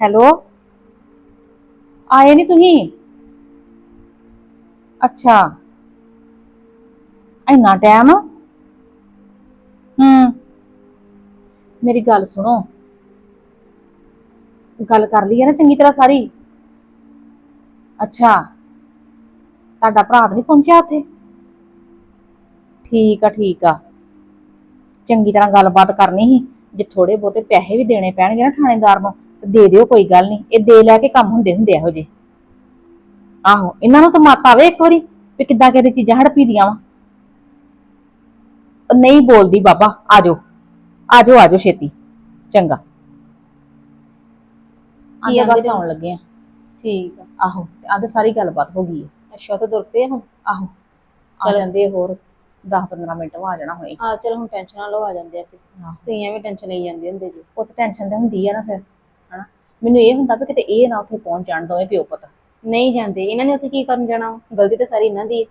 [SPEAKER 7] ਹੈਲੋ? ਆਏ ਨਹੀਂ ਤੁਸੀਂ? ਅੱਛਾ। ਇੰਨਾ ਟਾਈਮ? ਹੂੰ। ਮੇਰੀ ਗੱਲ ਸੁਣੋ। ਗੱਲ ਕਰ ਲਈ ਹੈ ਨਾ ਚੰਗੀ ਤਰ੍ਹਾਂ ਸਾਰੀ। ਅੱਛਾ। ਤੁਹਾਡਾ ਭਰਾ ਤਾਂ ਨਹੀਂ ਪਹੁੰਚਿਆ ਉੱਥੇ? ਠੀਕ ਆ ਠੀਕ ਆ। ਚੰਗੀ ਤਰ੍ਹਾਂ ਗੱਲਬਾਤ ਕਰਨੀ ਸੀ। ਜੇ ਥੋੜੇ ਬਹੁਤੇ ਪੈਸੇ ਵੀ ਦੇਣੇ ਪੈਣਗੇ ਨਾ ਥਾਣੇਦਾਰ ਨੂੰ ਦੇ ਦਿਓ ਕੋਈ ਗੱਲ ਨਹੀਂ। ਇਹ ਦੇ ਲੈ ਕੇ ਕੰਮ ਹੁੰਦੇ ਹੁੰਦੇ ਇਹੋ ਜੇ ਆਹੋ ਇਹਨਾਂ ਨੂੰ ਤਾਂ ਮੱਤ ਆਵੇ ਇੱਕ ਵਾਰੀ ਵੀ ਕਿੱਦਾਂ ਕਿਹਦੇ ਚੀਜ਼ਾਂ ਹੜਪੀ ਦੀਆਂ ਵਾ ਨਹੀਂ ਬੋਲਦੀ ਬਾਬਾ ਆਜੋ। ਆਜੋ ਆਜੋ ਛੇਤੀ। ਚੰਗਾ।
[SPEAKER 8] ਕੀ
[SPEAKER 7] ਆਂਦਾ ਬਸ ਆਉਣ ਲੱਗੇ ਆ।
[SPEAKER 8] ਠੀਕ ਆ।
[SPEAKER 7] ਆਹੋ ਤੇ ਆਂਦੇ ਸਾਰੀ ਗੱਲਬਾਤ ਹੋ ਗਈ ਹੈ
[SPEAKER 8] ਅੱਛਾ ਤਾਂ ਦੁਰ ਪਏ ਹੁਣ?
[SPEAKER 7] ਆਹੋ। ਆ
[SPEAKER 8] ਚਲੋ।
[SPEAKER 7] ਜਾਂਦੇ ਹੋਰ 10-15 ਮਿੰਟ ਵਾ ਜਾਣਾ ਹੋਏ
[SPEAKER 8] ਆ ਚਲ ਹੁਣ ਟੈਨਸ਼ਨ ਨਾ ਲਓ ਆ ਜਾਂਦੇ ਆ ਫਿਰ।
[SPEAKER 7] ਹਾਂ।
[SPEAKER 8] ਤੁਸੀਂ ਐਵੇਂ ਟੈਨਸ਼ਨ ਲਈ ਜਾਂਦੇ ਹੁੰਦੇ ਜੀ।
[SPEAKER 7] ਪੁੱਤ ਟੈਨਸ਼ਨ ਤਾਂ ਹੁੰਦੀ ਆ ਨਾ ਫਿਰ। ਹਨਾ? ਮੈਨੂੰ ਇਹ ਹੁੰਦਾ ਵੀ ਕਿਤੇ ਇਹ ਨਾ ਉੱਥੇ ਪਹੁੰਚ ਜਾਣ ਦੋਵੇਂ ਪਿਓ ਪੁੱਤ।
[SPEAKER 8] ਨਹੀਂ ਜਾਂਦੇ। ਇਹਨਾਂ ਨੇ ਉੱਥੇ ਕੀ ਕਰਨ ਜਾਣਾ? ਵਾ? ਗਲਤੀ ਤਾਂ ਸਾਰੀ ਇਹਨਾਂ ਦੀ ਹੈ।